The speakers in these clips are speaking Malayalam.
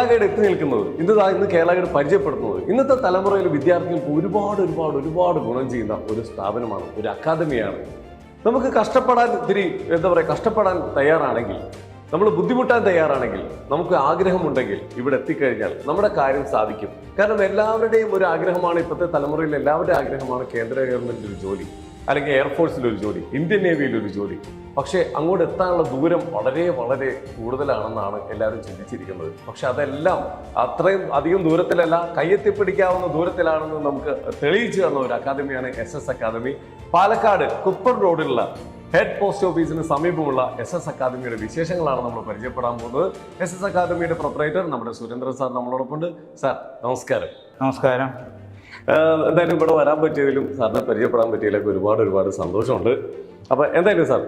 നമസ്കാരം കേരള ഗൈഡ് എത്തി നിൽക്കുന്നത്. ഇന്ന് ദാ ഇന്ന് കേരളഗൈഡ് പരിചയപ്പെടുത്തുന്നത്. ഇന്നത്തെ തലമുറയിൽ വിദ്യാർത്ഥികൾക്ക് ഒരുപാട് ഒരുപാട് ഒരുപാട് ഗുണം ചെയ്യുന്ന ഒരു സ്ഥാപനമാണ് ഒരു അക്കാദമിയാണ്. നമുക്ക് കഷ്ടപ്പെടാൻ ഇത്തിരി എന്താ പറയുക കഷ്ടപ്പെടാൻ തയ്യാറാണെങ്കിൽ നമ്മൾ ബുദ്ധിമുട്ടാൻ തയ്യാറാണെങ്കിൽ നമുക്ക് ആഗ്രഹമുണ്ടെങ്കിൽ ഇവിടെ എത്തിക്കഴിഞ്ഞാൽ നമ്മുടെ കാര്യം സാധിക്കും. കാരണം എല്ലാവരുടെയും ഒരു ആഗ്രഹമാണ് ഇപ്പോഴത്തെ തലമുറയിൽ എല്ലാവരുടെയും ആഗ്രഹമാണ് കേന്ദ്ര ഗവൺമെന്റ് ഒരു ജോലി. അല്ലെങ്കിൽ എയർഫോഴ്സിൽ ഒരു ജോലി ഇന്ത്യൻ നേവിയിൽ ഒരു ജോലി പക്ഷേ അങ്ങോട്ട് എത്താനുള്ള ദൂരം വളരെ വളരെ കൂടുതലാണെന്നാണ് എല്ലാവരും ചിന്തിച്ചിരിക്കുന്നത്. പക്ഷെ അതെല്ലാം അത്രയും അധികം ദൂരത്തിലല്ല കയ്യെത്തിപ്പിടിക്കാവുന്ന ദൂരത്തിലാണെന്ന് നമുക്ക് തെളിയിച്ചു തന്ന ഒരു അക്കാദമിയാണ് എസ് എസ് അക്കാദമി പാലക്കാട് കുപ്പർ റോഡിലുള്ള ഹെഡ് പോസ്റ്റ് ഓഫീസിന് സമീപമുള്ള എസ് എസ് അക്കാദമിയുടെ വിശേഷങ്ങളാണ് നമ്മൾ പരിചയപ്പെടാൻ പോകുന്നത്. എസ് എസ് അക്കാദമിയുടെ പ്രൊപ്പറേറ്റർ നമ്മുടെ സുരേന്ദ്രൻ സാർ നമ്മളോടൊപ്പം ഉണ്ട് സാർ നമസ്കാരം. നമസ്കാരം. എന്തായാലും ഇവിടെ വരാൻ പറ്റിയതിലും സാറിനെ പരിചയപ്പെടാൻ പറ്റിയതിലൊക്കെ ഒരുപാട് ഒരുപാട് സന്തോഷമുണ്ട്. അപ്പോൾ എന്തായാലും സാർ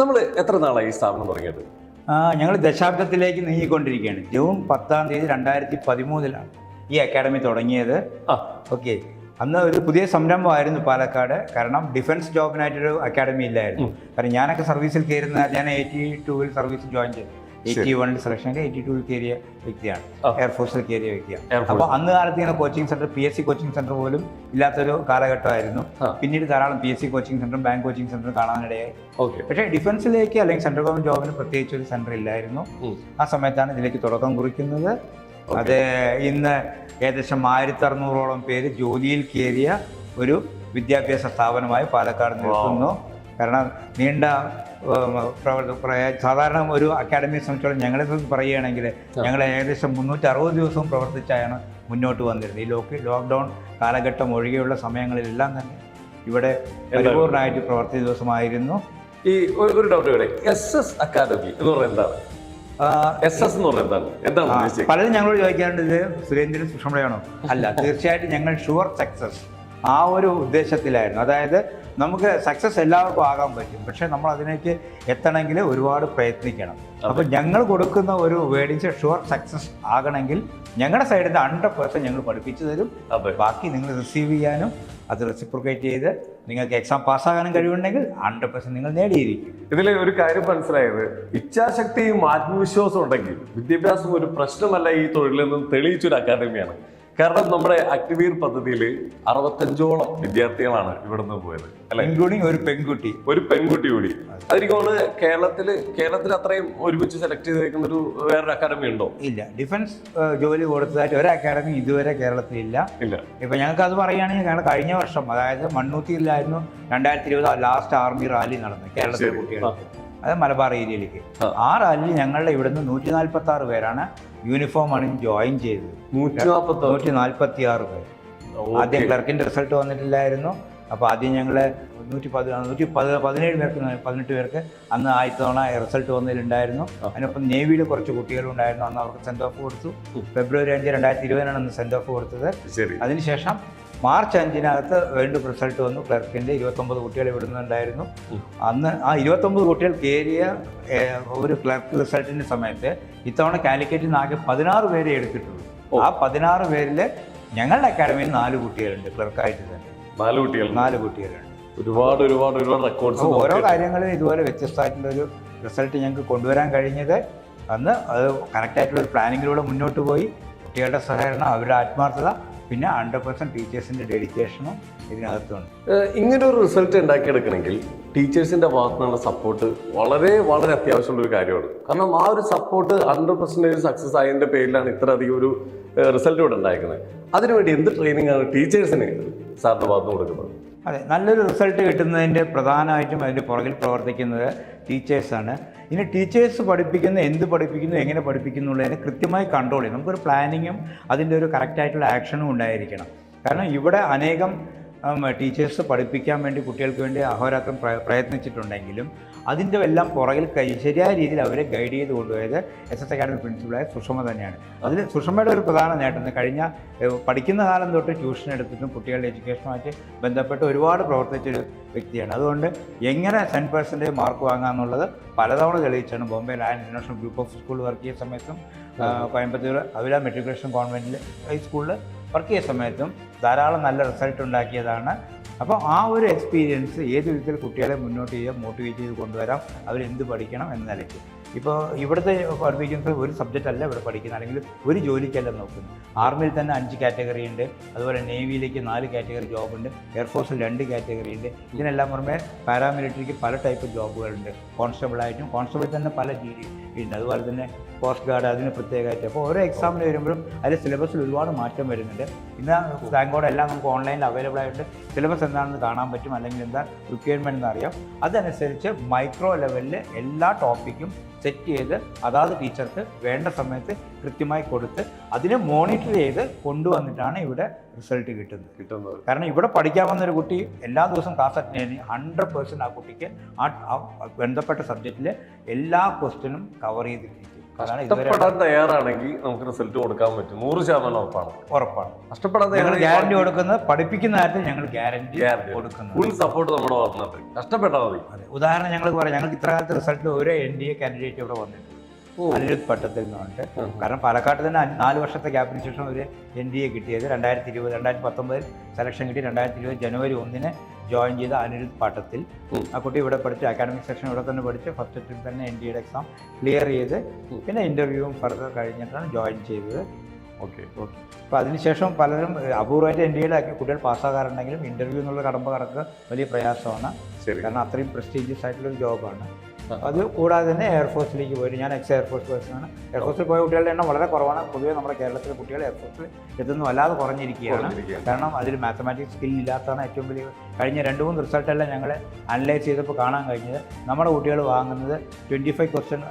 നമ്മൾ എത്ര നാളായി ഈ സ്ഥാപനം തുടങ്ങിയത്? ഞങ്ങൾ ദശാബ്ദത്തിലേക്ക് നീങ്ങിക്കൊണ്ടിരിക്കുകയാണ്. ജൂൺ പത്താം തീയതി രണ്ടായിരത്തി പതിമൂന്നിലാണ് ഈ അക്കാഡമി തുടങ്ങിയത്. ഓക്കെ. അന്ന് ഒരു പുതിയ സംരംഭമായിരുന്നു പാലക്കാട്. കാരണം ഡിഫൻസ് ജോബിനായിട്ടൊരു അക്കാഡമി ഇല്ലായിരുന്നു. കാരണം ഞാനൊക്കെ സർവീസിൽ കയറുന്ന ഞാൻ എയ്റ്റി ടൂവിൽ സർവീസിൽ ജോയിൻ ചെയ്തു. എയ്റ്റി വണ്ണിൽ സെലക്ഷനിൽ എയ്റ്റി ടൂവിൽ കയറിയ വ്യക്തിയാണ്. എയർഫോഴ്സിൽ കയറിയ വ്യക്തിയാണ്. അപ്പോൾ അന്ന് കാലത്ത് ഇങ്ങനെ coaching centre P S C coaching centre പോലും ഇല്ലാത്തൊരു കാലഘട്ടമായിരുന്നു. പിന്നീട് ധാരാളം പി എസ് സി കോച്ചിങ് സെന്ററും ബാങ്ക് കോച്ചിങ് സെന്ററും കാണാനിടയായി. പക്ഷേ ഡിഫൻസിലേക്ക് അല്ലെങ്കിൽ സെൻട്രൽ ഗവൺമെന്റ് ജോബിന് പ്രത്യേകിച്ച് ഒരു സെന്റർ ഇല്ലായിരുന്നു. ആ സമയത്താണ് ഇതിലേക്ക് തുടക്കം കുറിക്കുന്നത്. അത് ഇന്ന് ഏകദേശം ആയിരത്തി അറുന്നൂറോളം പേര് ജോലിയിൽ കയറിയ ഒരു വിദ്യാഭ്യാസ സ്ഥാപനമായി പാലക്കാട് നിൽക്കുന്നു. കാരണം നീണ്ട സാധാരണ ഒരു അക്കാഡമിയെ സംബന്ധിച്ചോളം ഞങ്ങളെ സംബന്ധിച്ച് പറയുകയാണെങ്കിൽ ഞങ്ങൾ ഏകദേശം മുന്നൂറ്റി അറുപത് ദിവസവും പ്രവർത്തിച്ചാണ് മുന്നോട്ട് വന്നിരുന്നത്. ഈ ലോക്ക് ലോക്ക്ഡൗൺ കാലഘട്ടം ഒഴികെയുള്ള സമയങ്ങളിലെല്ലാം തന്നെ ഇവിടെ പരിപൂർണമായിട്ട് പ്രവർത്തി ദിവസമായിരുന്നു. ഈ ഒരു- ഡൗട്ട് ഇവിടെ എസ് എസ് അക്കാദമി എന്ന് പറയുന്നത് എന്താണ്? എസ് എസ് എന്ന് പറയുന്നത് എന്താണ്? പലരും ഞങ്ങളോട് ചോദിക്കാറുണ്ട് ഇത് സുരേന്ദ്രൻ സുഷമളയാണോ അല്ല തീർച്ചയായിട്ടും ഞങ്ങൾ ഷുവർ സക്സസ് ആ ഒരു ഉദ്ദേശത്തിലായിരുന്നു. അതായത് നമുക്ക് സക്സസ് എല്ലാവർക്കും ആകാൻ പറ്റും. പക്ഷെ നമ്മൾ അതിലേക്ക് എത്തണമെങ്കിൽ ഒരുപാട് പ്രയത്നിക്കണം. അപ്പോൾ ഞങ്ങൾ കൊടുക്കുന്ന ഒരു വേർഡിങ്സ് ഷുവർ സക്സസ് ആകണമെങ്കിൽ ഞങ്ങളുടെ സൈഡിൽ നിന്ന് ഹൺഡ്രഡ് പെർസെന്റ് ഞങ്ങൾ പഠിപ്പിച്ചു തരും. ബാക്കി നിങ്ങൾ റിസീവ് ചെയ്യാനും അത് റെസിപ്രിക്കേറ്റ് ചെയ്ത് നിങ്ങൾക്ക് എക്സാം പാസ്സാകാനും കഴിവുണ്ടെങ്കിൽ ഹൺഡ്രഡ് പെർസെന്റ് നിങ്ങൾ നേടിയിരിക്കും. ഇതിലെ ഒരു കാര്യം മനസ്സിലായത്. ഇച്ഛാശക്തിയും ആത്മവിശ്വാസവും ഉണ്ടെങ്കിൽ വിദ്യാഭ്യാസം ഒരു പ്രശ്നമല്ല ഈ തൊഴിലെന്ന് തെളിയിച്ചൊരു അക്കാദമിയാണ് കാരണം നമ്മുടെ അക്ടിവീർ പദ്ധതിയിൽ അറുപത്തഞ്ചോളം വിദ്യാർത്ഥികളാണ് ഇവിടുന്ന് പോയത് അല്ലെ? ഇൻക്ലൂഡിങ് ഒരു പെൺകുട്ടി. ഒരു പെൺകുട്ടി കൂടി. അതെനിക്കോണ് കേരളത്തിൽ കേരളത്തിൽ അത്രയും ഒരുമിച്ച് സെലക്ട് ചെയ്തേക്കുന്ന ഒരു വേറൊരു അക്കാദമി ഉണ്ടോ? ഇല്ല ഡിഫൻസ് ജോലി കൊടുത്തതായിട്ട് ഒരു അക്കാദമി ഇതുവരെ കേരളത്തിൽ ഇല്ല. ഇപ്പൊ ഞങ്ങൾക്ക് അത് പറയുകയാണെങ്കിൽ ഞങ്ങൾ കഴിഞ്ഞ വർഷം അതായത് മണ്ണൂത്തിയിലായിരുന്നു രണ്ടായിരത്തി ഇരുപത് ലാസ്റ്റ് ആർമി റാലി നടന്നത് കേരളത്തിലെ കുട്ടികൾ കുട്ടികൾക്ക്. അത് മലബാർ ഏരിയയിലേക്ക്. ആ. റാലിയിൽ ഞങ്ങളുടെ ഇവിടുന്ന് നൂറ്റി നാൽപ്പത്തി ആറ് പേരാണ് യൂണിഫോം അണിഞ്ഞ് ജോയിൻ ചെയ്തത്. നൂറ്റി നാൽപ്പത്തി ആറ് പേര് ആദ്യം ക്ലർക്കിന്റെ റിസൾട്ട് വന്നിട്ടില്ലായിരുന്നു. അപ്പോൾ ആദ്യം ഞങ്ങൾ നൂറ്റി പതി നൂറ്റി പതി പതിനേഴ് പേർക്ക് പതിനെട്ട് പേർക്ക് അന്ന് ആയിത്തവണ തവണ റിസൾട്ട് വന്നതിലുണ്ടായിരുന്നു അതിനൊപ്പം നേവിയിൽ കുറച്ച് കുട്ടികളുണ്ടായിരുന്നു അന്ന് അവർക്ക് സെൻഡ് ഓഫ് കൊടുത്തു. ഫെബ്രുവരി അഞ്ച് രണ്ടായിരത്തി ഇരുപതിനാണ് അന്ന് സെൻഡ് ഓഫ് കൊടുത്തത്. അതിനുശേഷം മാർച്ച് അഞ്ചിനകത്ത് വീണ്ടും റിസൾട്ട് വന്നു. ക്ലർക്കിന്റെ ഇരുപത്തൊമ്പത് കുട്ടികൾ വിടുന്നുണ്ടായിരുന്നു. അന്ന് ആ ഇരുപത്തൊമ്പത് കുട്ടികൾ കയറിയ ഒരു ക്ലർക്ക് റിസൾട്ടിന്റെ സമയത്ത് ഇത്തവണ കാലിക്കറ്റിൽ നിന്ന് ആകെ പതിനാറ് പേരെ എടുത്തിട്ടുള്ളൂ. ആ പതിനാറ് പേരിൽ ഞങ്ങളുടെ അക്കാഡമിയിൽ നാല് കുട്ടികളുണ്ട് ക്ലർക്കായിട്ട് തന്നെ. നാല് കുട്ടികൾ. നാല് കുട്ടികളുണ്ട്. ഒരുപാട് ഒരുപാട് ഒരുപാട് റെക്കോർഡ്സ് ഓരോ കാര്യങ്ങളും ഇതുപോലെ വ്യത്യസ്തമായിട്ടുള്ള ഒരു റിസൾട്ട് ഞങ്ങൾക്ക് കൊണ്ടുവരാൻ കഴിഞ്ഞത്. അന്ന് അത് കറക്റ്റായിട്ടുള്ള ഒരു പ്ലാനിങ്ങിലൂടെ മുന്നോട്ട് പോയി. കുട്ടികളുടെ സഹകരണം അവരുടെ ആത്മാർത്ഥത പിന്നെ ഹൺഡ്രഡ് പെർസെന്റ് ടീച്ചേഴ്സിന്റെ ഡെഡിക്കേഷനും ഇതിനകത്തുണ്ട്. ഇങ്ങനെ ഒരു റിസൾട്ട് ഉണ്ടാക്കിയെടുക്കണമെങ്കിൽ ടീച്ചേഴ്സിന്റെ ഭാഗത്തു നിന്നുള്ള സപ്പോർട്ട് വളരെ വളരെ അത്യാവശ്യമുള്ള ഒരു കാര്യമാണ്. കാരണം ആ ഒരു സപ്പോർട്ട് ഹൺഡ്രഡ് പെർസെന്റേജ് സക്സസ് ആയതിന്റെ പേരിലാണ് ഇത്ര അധികം ഒരു റിസൾട്ട് ഇവിടെ ഉണ്ടായിരിക്കുന്നത് അതിനുവേണ്ടി എന്ത് ട്രെയിനിങ് ആണ് ടീച്ചേഴ്സിന് സാറിന്റെ ഭാഗത്ത് കൊടുക്കുന്നത്? അതെ നല്ലൊരു റിസൾട്ട് കിട്ടുന്നതിന്റെ പ്രധാനമായിട്ടും അതിന്റെ പുറകിൽ പ്രവർത്തിക്കുന്നത് ടീച്ചേഴ്സാണ് ഇനി ടീച്ചേഴ്സ് പഠിപ്പിക്കുന്ന എന്ത് പഠിപ്പിക്കുന്നു എങ്ങനെ പഠിപ്പിക്കുന്നു എന്നുള്ളതിനെ കൃത്യമായി കൺട്രോൾ ചെയ്യും നമുക്കൊരു പ്ലാനിങ്ങും അതിന്റെ ഒരു കറക്റ്റായിട്ടുള്ള ആക്ഷനും ഉണ്ടായിരിക്കണം. കാരണം ഇവിടെ അനേകം ടീച്ചേഴ്സ് പഠിപ്പിക്കാൻ വേണ്ടി കുട്ടികൾക്ക് വേണ്ടി അഹോരാത്രം പ്രയത്നിച്ചിട്ടുണ്ടെങ്കിലും അതിന്റെ എല്ലാം പുറകിൽ കൈ ശരിയായ രീതിയിൽ അവരെ ഗൈഡ് ചെയ്ത് കൊണ്ടുപോയത് എസ് എസ് അക്കാഡമി പ്രിൻസിപ്പളായ സുഷമ തന്നെയാണ്. അതിൽ സുഷമയുടെ ഒരു പ്രധാന നേട്ടം കഴിഞ്ഞ പഠിക്കുന്ന കാലം തൊട്ട് ട്യൂഷൻ എടുത്തിട്ടും കുട്ടികളുടെ എഡ്യൂക്കേഷനുമായിട്ട് ബന്ധപ്പെട്ട് ഒരുപാട് പ്രവർത്തിച്ചൊരു വ്യക്തിയാണ്. അതുകൊണ്ട് എങ്ങനെ ടെൻ പെർസെന്റേജ് മാർക്ക് വാങ്ങാമെന്നുള്ളത് പലതവണ തെളിയിച്ചാണ് Bombay land international group of school work ചെയ്യുന്ന സമയത്തും കോയമ്പത്തൂർ അവില മെട്രിക്കുലേഷൻ കോൺവെന്റിൽ ഹൈസ്കൂളിൽ വർക്ക് ചെയ്ത സമയത്തും ധാരാളം നല്ല റിസൾട്ട് ഉണ്ടാക്കിയതാണ്. അപ്പോൾ ആ ഒരു എക്സ്പീരിയൻസ് ഏത് വിധത്തിൽ കുട്ടികളെ മുന്നോട്ട് ചെയ്യുക മോട്ടിവേറ്റ് ചെയ്ത് കൊണ്ടുവരാം അവരെന്ത് പഠിക്കണം എന്ന നിലയ്ക്ക്. ഇപ്പോൾ ഇവിടുത്തെ പഠിപ്പിക്കുന്നത് ഒരു സബ്ജക്റ്റ് അല്ല ഇവിടെ പഠിക്കുന്നത് അല്ലെങ്കിൽ ഒരു ജോലിക്കല്ല നോക്കുന്നത്. ആർമിയിൽ തന്നെ അഞ്ച് കാറ്റഗറി ഉണ്ട് അതുപോലെ നേവിയിലേക്ക് നാല് കാറ്റഗറി ജോബ് ഉണ്ട് എയർഫോഴ്സിൽ രണ്ട് കാറ്റഗറി ഉണ്ട്. ഇതിനെല്ലാം പുറമെ പാരാമിലിറ്ററിക്ക് പല ടൈപ്പ് ജോബുകളുണ്ട്. കോൺസ്റ്റബിളായിട്ടും കോൺസ്റ്റബിൾ തന്നെ പല രീതി ഉണ്ട് അതുപോലെ തന്നെ കോസ്റ്റ് ഗാർഡ് അതിന് പ്രത്യേകമായിട്ട്. അപ്പോൾ ഓരോ എക്സാമിന് വരുമ്പോഴും അതിൽ സിലബസിൽ ഒരുപാട് മാറ്റം വരുന്നുണ്ട്. ഇന്ന് ബാങ്കോടെ എല്ലാം നമുക്ക് ഓൺലൈനിൽ അവൈലബിൾ ആയിട്ട് സിലബസ് എന്താണെന്ന് കാണാൻ പറ്റും അല്ലെങ്കിൽ എന്താ റിക്വയർമെന്റ് എന്ന് അറിയാം. അതനുസരിച്ച് മൈക്രോ ലെവലിൽ എല്ലാ ടോപ്പിക്കും സെറ്റ് ചെയ്ത് അതാത് ടീച്ചർക്ക് വേണ്ട സമയത്ത് കൃത്യമായി കൊടുത്ത് അതിനെ മോണിറ്റർ ചെയ്ത് കൊണ്ടുവന്നിട്ടാണ് ഇവിടെ റിസൾട്ട് കിട്ടുന്നത്. കിട്ടുന്നത്. കാരണം ഇവിടെ പഠിക്കാൻ വന്നൊരു കുട്ടി എല്ലാ ദിവസവും ക്ലാസ് അറ്റൻഡ് ചെയ്യുന്ന ഹൺഡ്രഡ് പേഴ്സന്റ് ആ കുട്ടിക്ക് ആ ബന്ധപ്പെട്ട സബ്ജക്റ്റിലെ എല്ലാ ക്വസ്റ്റ്യനും കവർ ചെയ്ത് കഷ്ടപ്പെടാൻ തയ്യാറാണെങ്കിൽ നമുക്ക് റിസൾട്ട് കൊടുക്കാൻ പറ്റും. നൂറ് ശതമാനം ഉറപ്പാണ്. ഉറപ്പാണ്. കഷ്ടപ്പെടാൻ ഞങ്ങൾ ഗ്യാരണ്ടി കൊടുക്കുന്നത് പഠിപ്പിക്കുന്ന കാര്യത്തിൽ ഞങ്ങൾ ഗ്യാരണ്ടി കൊടുക്കുന്നു. കൊടുക്കുന്നത് ഫുൾ സപ്പോർട്ട് നമ്മുടെ ഭാഗത്തുനിന്നുണ്ട് കഷ്ടപ്പെട്ടാൽ മതി. ഉദാഹരണം ഞങ്ങൾ പറയാം. ഞങ്ങൾക്ക് ഇത്ര കാലത്ത് റിസൾട്ടിൽ ഒരു എൻ ഡി എ കാൻഡിഡേറ്റ് ഇവിടെ വന്നിട്ടുണ്ട്. അനിരുദ്ധ് പട്ടത്തിൽ നിന്നുണ്ട്. കാരണം പാലക്കാട്ട് തന്നെ നാല് വർഷത്തെ ഗ്യാപ്പിന് ശേഷം ഒരു എൻ ഡി എ കിട്ടിയത്. രണ്ടായിരത്തി ഇരുപത് രണ്ടായിരത്തി പത്തൊമ്പതിൽ സെലക്ഷൻ കിട്ടി. രണ്ടായിരത്തി ഇരുപത് ജനുവരി ഒന്നിന് ജോയിൻ ചെയ്ത അനിരുദ്ധ് പട്ടത്തിൽ ആ കുട്ടി ഇവിടെ പഠിച്ച്. അക്കാഡമിക് സെക്ഷൻ ഇവിടെ തന്നെ പഠിച്ച്. ഫസ്റ്റ് അറ്റംപ്റ്റ് തന്നെ എൻ ഡി എയുടെ എക്സാം ക്ലിയർ ചെയ്ത് പിന്നെ ഇന്റർവ്യൂവും ഫർദർ കഴിഞ്ഞിട്ടാണ് ജോയിൻ ചെയ്തത്. Okay okay. അപ്പോൾ അതിനുശേഷം പലരും അപൂർവമായിട്ട് എൻ ഡി എയുടെ കുട്ടികൾ പാസ്സാകാറുണ്ടെങ്കിലും ഇന്റർവ്യൂ എന്നുള്ള കടമ്പ കടക്കുക വലിയ പ്രയാസമാണ്. കാരണം അത്രയും പ്രസ്റ്റീജിയസ് ആയിട്ടുള്ളൊരു ജോബാണ്. അത് കൂടാതെ തന്നെ എയർഫോഴ്സിലേക്ക് പോയിട്ട് ഞാൻ എക്സ് എയർഫോഴ്സ് പേഴ്സണാണ് എയർഫോഴ്സിൽ പോയ കുട്ടികളുടെ എണ്ണം വളരെ കുറവാണ്. പൊതുവേ നമ്മുടെ കേരളത്തിലെ കുട്ടികൾ എയർഫോഴ്സിൽ എത്തുന്നു വല്ലാതെ കുറഞ്ഞിരിക്കുകയാണ്. കാരണം അതിൽ മാത്തമാറ്റിക്സ് സ്കിൽ ഇല്ലാത്തതാണ് ഏറ്റവും വലിയ കഴിഞ്ഞ രണ്ട് മൂന്ന് റിസൾട്ടെല്ലാം ഞങ്ങൾ അനലൈസ് ചെയ്തപ്പോൾ കാണാൻ കഴിഞ്ഞത്. നമ്മുടെ കുട്ടികൾ വാങ്ങുന്നത് twenty five question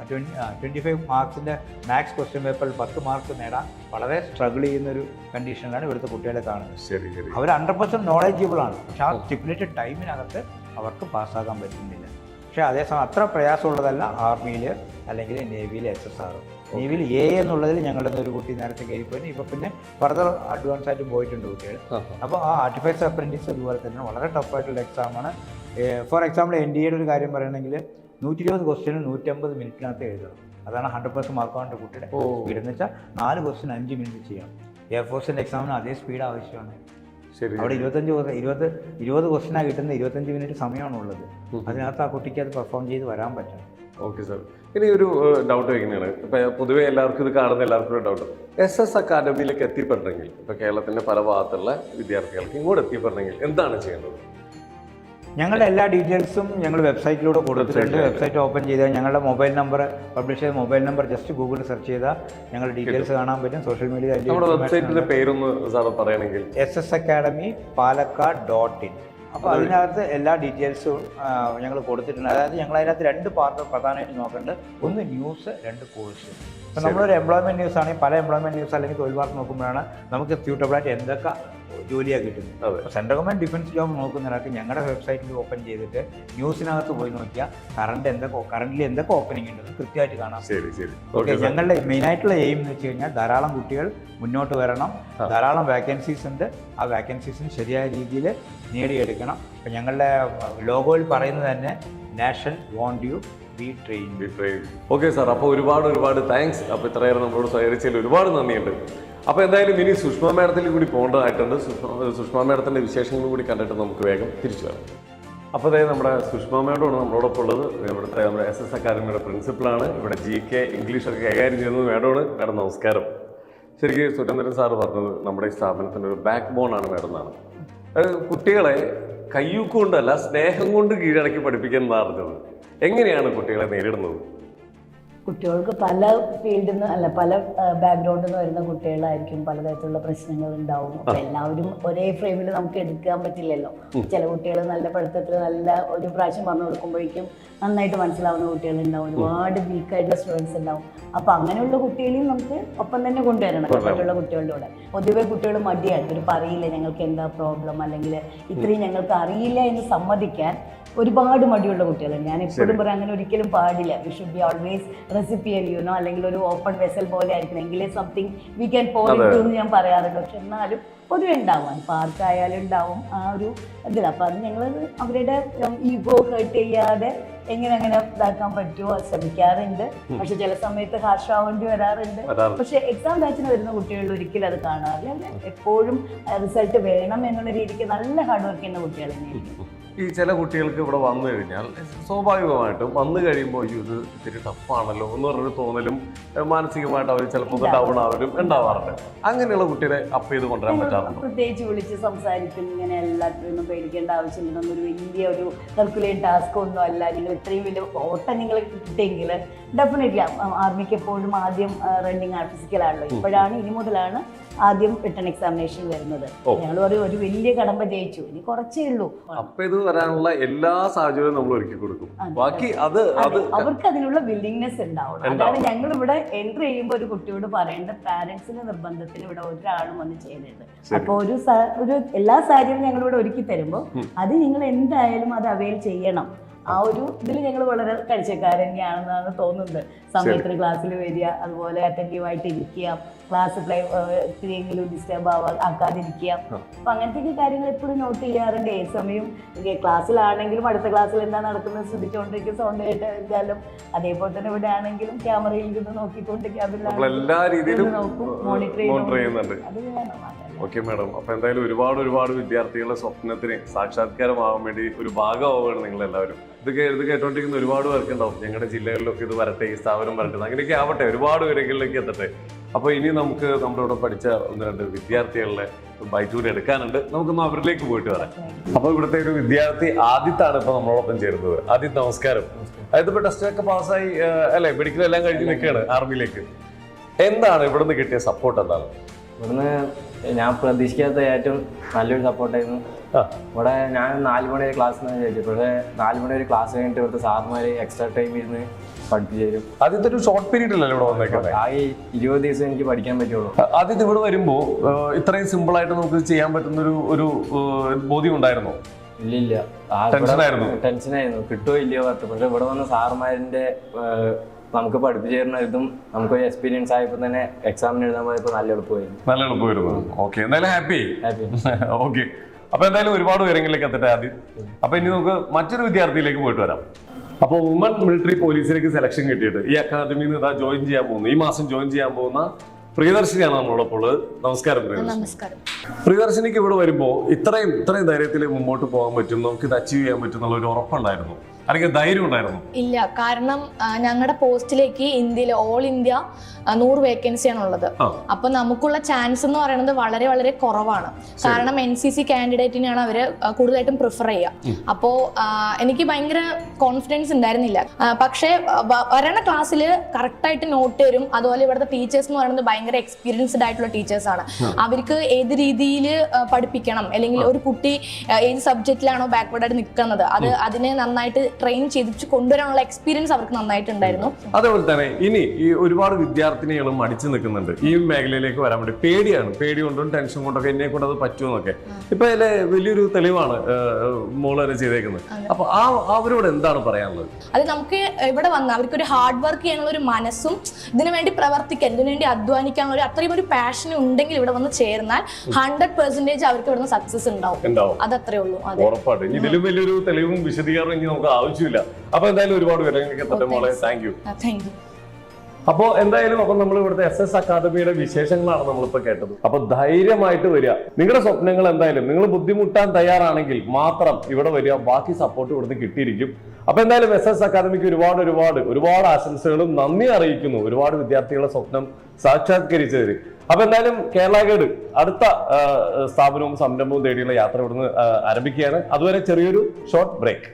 twenty five മാർക്സിന്റെ maths question പേപ്പറിൽ പത്ത് മാർക്ക് നേടാൻ വളരെ സ്ട്രഗിൾ ചെയ്യുന്ന ഒരു കണ്ടീഷനിലാണ് ഇവിടുത്തെ കുട്ടികളെ കാണുന്നത്. ശരി അവർ ഹൺഡ്രഡ് പെർസെന്റ് നോളജബിൾ ആണ്. പക്ഷേ ആ സ്റ്റിപ്പുലേറ്റഡ് ടൈമിനകത്ത് അവർക്ക് പാസ്സാകാൻ പറ്റുന്നില്ല. പക്ഷേ അതേസമയം അത്ര പ്രയാസമുള്ളതല്ല ആർമിയിൽ അല്ലെങ്കിൽ നേവിയിൽ എസ് എസ് ആർ നേവിയിൽ എ എന്നുള്ളതിൽ ഞങ്ങളുടെ ഒരു കുട്ടി നേരത്തെ കയറിപ്പോയി ഇപ്പോൾ പിന്നെ ഫർദർ അഡ്വാൻസ് ആയിട്ട് പോയിട്ടുണ്ട് കുട്ടികൾ അപ്പോൾ ആ ആർട്ടിഫൈസ് അപ്രന്റീസ് അതുപോലെ തന്നെ വളരെ ടഫായിട്ടുള്ള എക്സാമാണ് ഫോർ എക്സാമ്പിൾ എൻ ഡി എയുടെ ഒരു കാര്യം പറയുകയാണെങ്കിൽ നൂറ്റി ഇരുപത് ക്വസ്റ്റ്യന് നൂറ്റമ്പത് മിനിറ്റിനകത്ത് എഴുതണം. അതാണ് ഹൺഡ്രഡ് പെർസെന്റ് മാർക്ക് വേണ്ട കുട്ടിയുടെ. സ്പീഡ് എന്ന് വെച്ചാൽ നാല് ക്വസ്റ്റ്യൻ അഞ്ച് മിനിറ്റ് ചെയ്യണം. എയർഫോഴ്സിന്റെ എക്സാമിന് അതേ സ്പീഡ് ആവശ്യമാണ്. അവിടെ ഇരുപത്തഞ്ച് ഇരുപത് ഇരുപത് ക്വസ്റ്റിനാണ് കിട്ടുന്ന ഇരുപത്തഞ്ച് മിനിറ്റ് സമയമാണ് ഉള്ളത് അതിനകത്ത് ആ കുട്ടിക്ക് അത് പെർഫോം ചെയ്ത് വരാൻ പറ്റണം ഓക്കെ സാർ ഇനി ഒരു ഡൗട്ട് വയ്ക്കുന്നതാണ് ഇപ്പം പൊതുവെ എല്ലാവർക്കും ഇത് കാണുന്ന എല്ലാവർക്കും ഒരു ഡൗട്ട് എസ് എസ് അക്കാദമിയിലേക്ക് എത്തിപ്പെടണമെങ്കിൽ ഇപ്പോൾ കേരളത്തിന്റെ പല ഭാഗത്തുള്ള വിദ്യാർത്ഥികൾക്ക് ഇങ്ങോട്ട് എത്തിപ്പെടണമെങ്കിൽ എന്താണ് ചെയ്യേണ്ടത്? ഞങ്ങളുടെ എല്ലാ ഡീറ്റെയിൽസും ഞങ്ങൾ വെബ്സൈറ്റിലൂടെ കൊടുത്തിട്ടുണ്ട്. വെബ്സൈറ്റ് ഓപ്പൺ ചെയ്താൽ ഞങ്ങളുടെ മൊബൈൽ നമ്പർ പബ്ലിഷ് ചെയ്ത മൊബൈൽ നമ്പർ ജസ്റ്റ് ഗൂഗിളിൽ സെർച്ച് ചെയ്താൽ ഞങ്ങളുടെ ഡീറ്റെയിൽസ് കാണാൻ പറ്റും. സോഷ്യൽ മീഡിയ വെബ്സൈറ്റിന്റെ പേരൊന്ന് സാർ പറയുകയാണെങ്കിൽ S S academy Palakkad dot in അപ്പോൾ അതിനകത്ത് എല്ലാ ഡീറ്റെയിൽസും ഞങ്ങൾ കൊടുത്തിട്ടുണ്ട്. അതായത് ഞങ്ങൾ അതിനകത്ത് രണ്ട് പാർട്ട് പ്രധാനമായിട്ട് നോക്കേണ്ടത് ഒന്ന് ന്യൂസ് രണ്ട് കോഴ്സ് അപ്പോൾ നമ്മളൊരു എംപ്ലോയ്മെന്റ് ന്യൂസ് ആണെങ്കിൽ പല എംപ്ലോയ്മെന്റ് ന്യൂസ് അല്ലെങ്കിൽ തൊഴിൽ വാർത്ത നോക്കുമ്പോഴാണ് നമുക്ക് സ്യൂട്ടബിളായിട്ട് എന്തൊക്കെ ജോലിയാണ് കിട്ടുന്നത്. സെൻട്രൽ ഗവൺമെന്റ് ഡിഫൻസ് ജോബ് നോക്കുന്നതിനകത്ത് ഞങ്ങളുടെ വെബ്സൈറ്റിൽ ഓപ്പൺ ചെയ്തിട്ട് ന്യൂസിനകത്ത് പോയി നോക്കിയാൽ കറണ്ട് എന്തൊക്കെ കറണ്ടിൽ എന്തൊക്കെ ഓപ്പണിംഗ് ഉണ്ടെന്ന് കൃത്യമായിട്ട് കാണാം. ശരി ശരി. ഓക്കെ ഞങ്ങളുടെ മെയിൻ ഞങ്ങളുടെ മെയിനായിട്ടുള്ള എയിം എന്ന് വെച്ച് കഴിഞ്ഞാൽ ധാരാളം കുട്ടികൾ മുന്നോട്ട് വരണം. ധാരാളം വേക്കൻസീസ് ഉണ്ട്. ആ വേക്കൻസീസിന് ശരിയായ രീതിയിൽ നേടിയെടുക്കണം. അപ്പം ഞങ്ങളുടെ ലോഗോയിൽ പറയുന്നത് തന്നെ nation want you train okay sir അപ്പോൾ ഒരുപാട് ഒരുപാട് താങ്ക്സ് അപ്പോൾ ഇത്രയേറെ നമ്മളോട് സഹകരിച്ചതിൽ ഒരുപാട് നന്ദിയുണ്ട്. അപ്പോൾ എന്തായാലും ഇനി സുഷമ മേഡത്തിൽ കൂടി പോകേണ്ടതായിട്ടുണ്ട്. സുഷമ മേഡത്തിന്റെ വിശേഷങ്ങളും കൂടി കണ്ടിട്ട് നമുക്ക് വേഗം തിരിച്ചു വരാം. അപ്പോൾ അതായത് നമ്മുടെ സുഷമ മേഡമാണ് നമ്മളോടൊപ്പം ഉള്ളത്. ഇവിടുത്തെ നമ്മുടെ എസ് എസ് അക്കാദമിയുടെ പ്രിൻസിപ്പളാണ് ഇവിടെ ജി കെ ഇംഗ്ലീഷ് ഒക്കെ കൈകാര്യം ചെയ്യുന്നത് മേഡമാണ്. മേഡം നമസ്കാരം. ശരിക്കും സുരേന്ദ്രൻ സാർ പറഞ്ഞത് നമ്മുടെ ഈ സ്ഥാപനത്തിന്റെ ഒരു ബാക്ക് ബോൺ ആണ് മേഡം എന്നാണ്. കുട്ടികളെ കയ്യൂക്കൊണ്ടല്ല സ്നേഹം കൊണ്ട് കീഴടക്കി പഠിപ്പിക്കാൻ മാറുന്നത് എങ്ങനെയാണ് കുട്ടികളെ നേരിടുന്നത്? കുട്ടികൾക്ക് പല ഫീൽഡിൽ നിന്ന് അല്ല പല ബാക്ക്ഗ്രൗണ്ടിൽ നിന്ന് വരുന്ന കുട്ടികളായിരിക്കും പലതരത്തിലുള്ള പ്രശ്നങ്ങൾ ഉണ്ടാവും. അപ്പൊ എല്ലാവരും ഒരേ ഫ്രെയിമിൽ നമുക്ക് എടുക്കാൻ പറ്റില്ലല്ലോ. ചില കുട്ടികൾ നല്ല പഠിത്തത്തിൽ നല്ല ഒരു പ്രാവശ്യം പറഞ്ഞു കൊടുക്കുമ്പോഴേക്കും നന്നായിട്ട് മനസ്സിലാവുന്ന കുട്ടികളുണ്ടാവും ഒരുപാട് വീക്കായിട്ടുള്ള സ്റ്റുഡൻസ് ഉണ്ടാവും. അപ്പൊ അങ്ങനെയുള്ള കുട്ടികളെയും നമുക്ക് ഒപ്പം തന്നെ കൊണ്ടുവരണം. മറ്റുള്ള കുട്ടികളുടെ കൂടെ. പൊതുവെ കുട്ടികൾ മടിയാണ്. ഒരു പറയില്ല ഞങ്ങൾക്ക് എന്താ പ്രോബ്ലം അല്ലെങ്കിൽ ഇത്രയും ഞങ്ങൾക്ക് അറിയില്ല എന്ന് സമ്മതിക്കാൻ ഒരുപാട് മടിയുള്ള കുട്ടികളാണ്. ഞാൻ എപ്പോഴും പറയാം അങ്ങനെ ഒരിക്കലും പാടില്ല. We should be always റെസിപ്പിയൽ you know അല്ലെങ്കിൽ ഒരു ഓപ്പൺ വെസൽ പോലെ ആയിരിക്കണം. എങ്കിലേ സംതിങ് വി ക്യാൻ പോയിട്ട് എന്ന് ഞാൻ പറയാറുണ്ട്. പക്ഷെ എന്നാലും പൊതുവെ ഉണ്ടാവും. പാർക്കായാലും ഉണ്ടാവും. ആ ഒരു ഇതിൽ അപ്പം അത് ഞങ്ങൾ അവരുടെ ഈഗോ ഹേർട്ട് ചെയ്യാതെ എങ്ങനെ അങ്ങനെ ഇതാക്കാൻ പറ്റുമോ അത് ശ്രമിക്കാറുണ്ട്. പക്ഷെ ചില സമയത്ത് ഹാർഷാവേണ്ടി വരാറുണ്ട്. പക്ഷെ എക്സാം ബാച്ചിന് വരുന്ന കുട്ടികളിൽ ഒരിക്കലും അത് കാണാറില്ല. എപ്പോഴും റിസൾട്ട് വേണം എന്നുള്ള രീതിക്ക് നല്ല ഹാർഡ് വർക്ക് ചെയ്യുന്ന കുട്ടികൾ തന്നെയായിരിക്കും. ഈ ചില കുട്ടികൾക്ക് ഇവിടെ വന്നു കഴിഞ്ഞാൽ സ്വാഭാവികമായിട്ടും വന്നു കഴിയുമ്പോൾ അയ്യോ ഇത് ഇത്തിരി ടഫാണല്ലോ എന്ന് പറഞ്ഞൊരു തോന്നലും മാനസികമായിട്ട് അവർ ചിലപ്പോൾ ഡൗൺ ആവലും ഉണ്ടാവാറുണ്ട്. അങ്ങനെയുള്ള കുട്ടികളെ അപ്പ് ചെയ്ത് കൊണ്ടുവരാൻ പറ്റാറുണ്ട്? പ്രത്യേകിച്ച് വിളിച്ച് സംസാരിക്കും ഇങ്ങനെ എല്ലാത്തിനും പേടിക്കേണ്ട ആവശ്യമില്ല. ഒരു വലിയ ഒരു സർക്കുലേറ്റ് ടാസ്ക് ഒന്നും അല്ല. നിങ്ങൾ ഇത്രയും വലിയ ഓട്ടം നിങ്ങൾ കിട്ടിയെങ്കിൽ ഡെഫിനറ്റ്ലി ആർമിക്ക് എപ്പോഴും ആദ്യം റണ്ണിങ് ആണ് ഫിസിക്കലാണല്ലോ ഇപ്പോഴാണ് ഇനി മുതലാണ് ആദ്യം റിട്ടേൺ എക്സാമിനേഷൻ വരുന്നത്. ഞങ്ങൾ പറയും ഒരു വലിയ കടമ്പ ജയിച്ചു. ഇനി കുറച്ചേ ഉള്ളൂ. അപ്പൊ ഇത് വരാനുള്ള എല്ലാ സാഹചര്യവും നമ്മൾ ഒരുക്കി കൊടുക്കും. ബാക്കി അത് അവർക്ക് അതിനുള്ള വില്ലിങ്നെസ് ഉണ്ടാവണം അതാണ് ഞങ്ങൾ ഇവിടെ എൻട്രി ചെയ്യുമ്പോൾ ഒരു കുട്ടിയോട് പറയേണ്ട പാരന്റ്സിന്റെ നിർബന്ധത്തിൽ ഇവിടെ ഒരാളും വന്ന് ചെയ്യരുത് അപ്പൊ അപ്പോൾ ഒരു ഒരു എല്ലാ സാഹചര്യവും ഞങ്ങൾ ഇവിടെ ഒരുക്കി തരുമ്പോൾ അത് നിങ്ങൾ എന്തായാലും അത് അവൈൽ ചെയ്യണം. ആ ഒരു ഇതിൽ ഞങ്ങൾ വളരെ കഴിച്ചക്കാരനെയാണെന്നാണ് തോന്നുന്നത്. സമയത്തിന് ക്ലാസ്സിൽ വരിക അതുപോലെ അറ്റന്റീവ് ആയിട്ട് ഇരിക്കുക ക്ലാസ് പ്ലേ എങ്കിലും ഡിസ്റ്റർബ് ആവാ ആക്കാതിരിക്കുക. അപ്പൊ അങ്ങനത്തെ കാര്യങ്ങൾ എപ്പോഴും നോട്ട് ചെയ്യാറുണ്ട്. ഏത് സമയം ക്ലാസ്സിലാണെങ്കിലും അടുത്ത ക്ലാസ്സിൽ എന്താ നടക്കുന്നത് ശ്രദ്ധിച്ചുകൊണ്ടിരിക്കും സൗണ്ട് കേട്ടാലും അതേപോലെ തന്നെ ഇവിടെ ആണെങ്കിലും ക്യാമറയിൽ ഇരുന്ന് നോക്കിക്കൊണ്ട് ക്യാമറ എല്ലാ രീതിയിലും നോക്കും മോണിറ്റർ ചെയ്യുന്നുണ്ട്. അത് വേണം. ഓക്കെ മാഡം അപ്പൊ എന്തായാലും ഒരുപാട് ഒരുപാട് വിദ്യാർത്ഥികളുടെ സ്വപ്നത്തിന് സാക്ഷാത്കാരമാവാൻ വേണ്ടി ഒരു ഭാഗമാവുകയാണ് നിങ്ങൾ എല്ലാവരും ഇത് ഇത് കേട്ടോണ്ടിരിക്കുന്ന ഒരുപാട് പേർക്ക് ഉണ്ടാവും ഞങ്ങളുടെ ജില്ലകളിലൊക്കെ ഇത് വരട്ടെ ഈ സ്ഥാപനം വരട്ടെ അങ്ങനെയൊക്കെ ആവട്ടെ ഒരുപാട് പേരെങ്കിലേക്ക് എത്തട്ടെ. അപ്പൊ ഇനി നമുക്ക് നമ്മുടെ ഇവിടെ പഠിച്ച ഒന്ന് രണ്ട് വിദ്യാർത്ഥികളുടെ ബൈറ്റൂർ എടുക്കാനുണ്ട്. നമുക്കൊന്ന് അവരിലേക്ക് പോയിട്ട് വരാം. അപ്പൊ ഇവിടുത്തെ ഒരു വിദ്യാർത്ഥി ആദിത്താണ് ഇപ്പൊ നമ്മളോടൊപ്പം ചേരുന്നത്. ആദിത് നമസ്കാരം. അതായത് ടെസ്റ്റ് ഒക്കെ പാസ്സായി അല്ലെ? മെഡിക്കൽ എല്ലാം കഴിഞ്ഞ് നിൽക്കുകയാണ് ആർമിയിലേക്ക്. എന്താണ് ഇവിടുന്ന് കിട്ടിയ സപ്പോർട്ട് എന്താണ്? ഇവിടുന്ന് ഞാൻ പ്രതീക്ഷിക്കാത്ത ഏറ്റവും നല്ലൊരു സപ്പോർട്ടായിരുന്നു ഇവിടെ ഞാൻ നാല് മണി വരെ ക്ലാസ് ചോദിച്ചു ഇവിടെ നാല് മണി വരെ ക്ലാസ് കഴിഞ്ഞിട്ട് ഇവിടുത്തെ സാർമാർ എക്സ്ട്രാ ടൈം ഇരുന്ന് പഠിപ്പിച്ചു തരും. ആദ്യത്തെ ഒരു ഷോർട്ട് പീരീഡ് അല്ലേ ഇവിടെ വന്നേക്കുന്നത് ആ ഇരുപത് ദിവസം എനിക്ക് പഠിക്കാൻ പറ്റുള്ളൂ. ആദ്യത്തെ ഇവിടെ വരുമ്പോ ഏഹ്, ഇത്രയും സിമ്പിൾ ആയിട്ട് നമുക്ക് ചെയ്യാൻ പറ്റുന്ന ഒരു ഒരു ബോധ്യം ഉണ്ടായിരുന്നോ? ഇല്ല ഇല്ല. ടെൻഷനായിരുന്നു? ടെൻഷനായിരുന്നു കിട്ടുമോ ഇല്ലയോ പത്ത് പക്ഷെ ഇവിടെ വന്ന സാറുമാരിന്റെ ഏഹ്, നമുക്ക് പഠിപ്പിച്ചു തരുന്ന ഇതും നമുക്ക് എക്സ്പീരിയൻസ് ആയപ്പോൾ തന്നെ എക്സാമിന് എഴുതാൻ പോയപ്പോൾ നല്ല എളുപ്പമായിരുന്നു. നല്ല എളുപ്പമായിരുന്നു. ഓക്കെ എന്തായാലും ഹാപ്പി ഹാപ്പി ഓക്കെ അപ്പൊ എന്തായാലും ഒരുപാട് ഉയരങ്ങളിലേക്ക് എത്തട്ടെ ആദ്യം. അപ്പൊ ഇനി നമുക്ക് മറ്റൊരു വിദ്യാർത്ഥിയിലേക്ക് പോയിട്ട് വരാം. അപ്പോൾ വുമൺ മിലിറ്ററി പോലീസിലേക്ക് സെലക്ഷൻ കിട്ടിയിട്ട് ഈ അക്കാദമിയിൽ നിന്ന് ഇതാ ജോയിൻ ചെയ്യാൻ പോകുന്നു. ഈ മാസം ജോയിൻ ചെയ്യാൻ പോകുന്ന പ്രിയദർശിനിയാണ് നമ്മളോടൊപ്പം ഉള്ളത്. നമസ്കാരം പ്രിയദർശിനി. നമസ്കാരം. പ്രിയദർശിനിക്ക് ഇവിടെ വരുമ്പോൾ ഇത്രയും ഇത്രയും ധൈര്യത്തിൽ മുമ്പോട്ട് പോകാൻ പറ്റും നമുക്ക് ഇത് അച്ചീവ് ചെയ്യാൻ പറ്റും എന്നുള്ള ഒരു ഉറപ്പുണ്ടായിരുന്നു. ധൈര്യം ഉണ്ടായിരുന്നു? ഇല്ല കാരണം ഞങ്ങളുടെ പോസ്റ്റിലേക്ക് ഇന്ത്യയിൽ ഓൾ ഇന്ത്യ നൂറ് വേക്കൻസിയാണ് ഉള്ളത്. അപ്പൊ നമുക്കുള്ള ചാൻസ് എന്ന് പറയുന്നത് വളരെ വളരെ കുറവാണ്. കാരണം എൻ സി സി കാൻഡിഡേറ്റിനെയാണ് അവർ കൂടുതലായിട്ടും പ്രിഫർ ചെയ്യുക അപ്പോ എനിക്ക് ഭയങ്കര കോൺഫിഡൻസ് ഉണ്ടായിരുന്നില്ല. പക്ഷേ വരണ ക്ലാസ്സിൽ കറക്റ്റായിട്ട് നോട്ട് തരും. അതുപോലെ ഇവിടുത്തെ ടീച്ചേഴ്സ് എന്ന് പറയുന്നത് ഭയങ്കര എക്സ്പീരിയൻസ്ഡ് ആയിട്ടുള്ള ടീച്ചേഴ്സ് ആണ്. അവർക്ക് ഏത് രീതിയിൽ പഠിപ്പിക്കണം? അല്ലെങ്കിൽ ഒരു കുട്ടി ഏത് സബ്ജക്റ്റിലാണോ ബാക്ക്വേർഡ് ആയിട്ട് നിൽക്കുന്നത് അത് അതിനെ നന്നായിട്ട് ട്രെയിൻ ചെയ്തിച്ച് കൊണ്ടുവരാനുള്ള എക്സ്പീരിയൻസ് അവർക്ക് നന്നായിട്ടുണ്ടായിരുന്നു. അതേപോലെ തന്നെ ഇനി ഈ ഒരുപാട് വിദ്യാർത്ഥിനികളും മടിച്ചു നിൽക്കുന്നുണ്ട്. ഈ മേഖലയിലേക്ക് വരാൻ വേണ്ടി പേടിയാണ്. പേടി കൊണ്ടും ടെൻഷൻ കൊണ്ടൊക്കെ എന്നെ കൊണ്ട് അത് പറ്റുമെന്നൊക്കെ ഇപ്പൊ അതിലെ വലിയൊരു തെളിവാണ് മോൾ വരെ ചെയ്തേക്കുന്നത് അപ്പൊ ആ അവരോട് എന്താണ് പറയാനുള്ളത്? അത് നമുക്ക് ഇവിടെ വന്ന അവർക്ക് ഒരു ഹാർഡ് വർക്ക് ചെയ്യാനുള്ള ഒരു മനസ്സും ഇതിനു വേണ്ടി പ്രവർത്തിക്കാൻ ഇതിനു വേണ്ടി അധ്വാനിക്കാനുള്ള ഒരു അത്രയും ഒരു പാഷൻ ഉണ്ടെങ്കിൽ ഇവിടെ വന്ന് ചേർന്നാൽ ഹൺഡ്രഡ് പെർസെന്റേജ് അവർക്ക് ഇവിടുന്ന് സക്സസ് ഉണ്ടാവും. അത് അത്രേ ഉള്ളൂ. ഉറപ്പായിട്ട്. ഇതിലും വലിയൊരു തെളിവും വിശദീകരണം നമുക്ക് ആവശ്യമില്ല. അപ്പൊ എന്തായാലും ഒരുപാട് വിവരങ്ങൾക്ക് എത്തട്ടെ മോളെ. താങ്ക് യു താങ്ക് യു അപ്പോ എന്തായാലും അപ്പൊ നമ്മൾ ഇവിടുത്തെ എസ് എസ് അക്കാദമിയുടെ വിശേഷങ്ങളാണ് നമ്മളിപ്പോ കേട്ടത്. അപ്പൊ ധൈര്യമായിട്ട് വരിക. നിങ്ങളുടെ സ്വപ്നങ്ങൾ എന്തായാലും നിങ്ങൾ ബുദ്ധിമുട്ടാൻ തയ്യാറാണെങ്കിൽ മാത്രം ഇവിടെ വരിക. ബാക്കി സപ്പോർട്ട് ഇവിടുന്ന് കിട്ടിയിരിക്കും. അപ്പൊ എന്തായാലും എസ് എസ് അക്കാദമിക്ക് ഒരുപാട് ഒരുപാട് ഒരുപാട് ആശംസകളും നന്ദി അറിയിക്കുന്നു. ഒരുപാട് വിദ്യാർത്ഥികളുടെ സ്വപ്നം സാക്ഷാത്കരിച്ചതിന് അപ്പൊ എന്തായാലും കേരള ഗൈഡ് അടുത്ത സ്ഥാപനവും സംരംഭവും തേടിയുള്ള യാത്ര ഇവിടുന്ന് ആരംഭിക്കുകയാണ്. അതുവരെ ചെറിയൊരു ഷോർട്ട് ബ്രേക്ക്